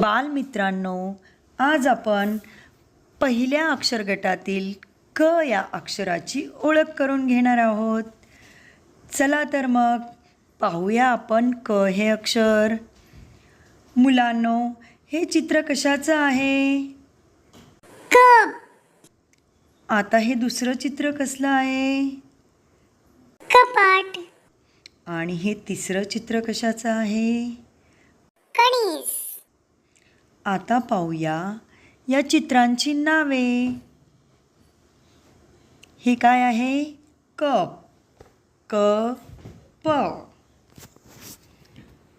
बालमित्रांनो आज आपण पहिल्या अक्षर गटातील क या अक्षराची ओळख करून घेणार आहोत. चला तर मग पाहूया आपण क हे अक्षर. मुलांनो हे चित्र कशाचं आहे? आता हे दुसरं चित्र कसलं आहे? कपाट. आणि हे तिसरं चित्र कशाचं आहे? कणीस. आता पाहूया या चित्रांची नावे. हे काय आहे? कप. क प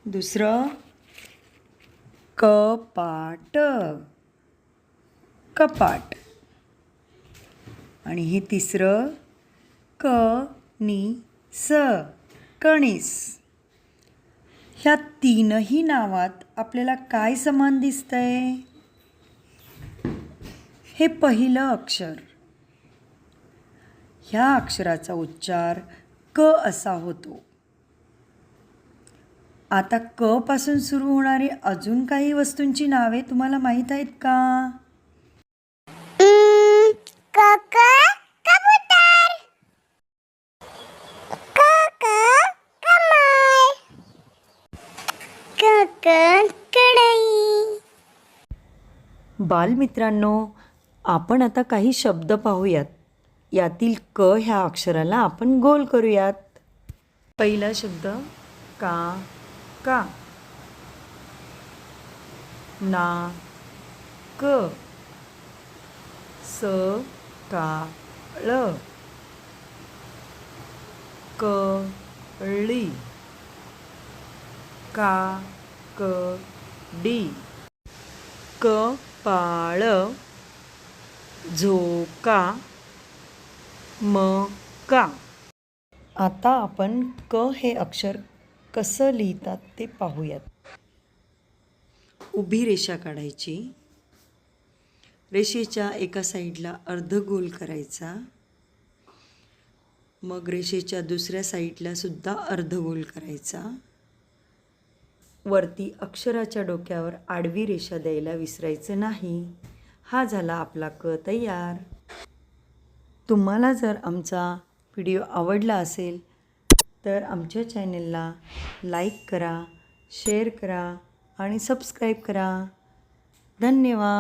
दुसरं कपाट. कपाट. आणि हे तिसरं क नि स कणीस. ह्या तीनही नावात आपल्याला काय समान दिसतंय? हे पहिलं अक्षर. ह्या अक्षराचा उच्चार क असा होतो. आता क पासून सुरू होणारी अजून काही वस्तूंची नावे तुम्हाला माहीत आहेत का? कक बालमित्रांनो आपण आता काही शब्द पाहूयात. यातील क ह्या अक्षराला आपण गोल करूयात. पहिला शब्द का का. ना क. स का ळ क ळी. का डी. कपाळ झोका मका. आता आपण क हे अक्षर कसं लिहितात ते पाहूयात. उभी रेषा काढायची. रेषेच्या एका साईडला अर्धगोल करायचा. मग रेषेच्या दुसऱ्या साईडला सुद्धा अर्धगोल करायचा. वरती अक्षराच्या डोक्यावर आडवी रेषा द्यायला विसरायचं नाही. हा झाला आपला क तयार. तुम्हाला जर आमचा व्हिडिओ आवडला असेल तर आमच्या चॅनलला लाईक करा शेअर करा आणि सबस्क्राईब करा. धन्यवाद.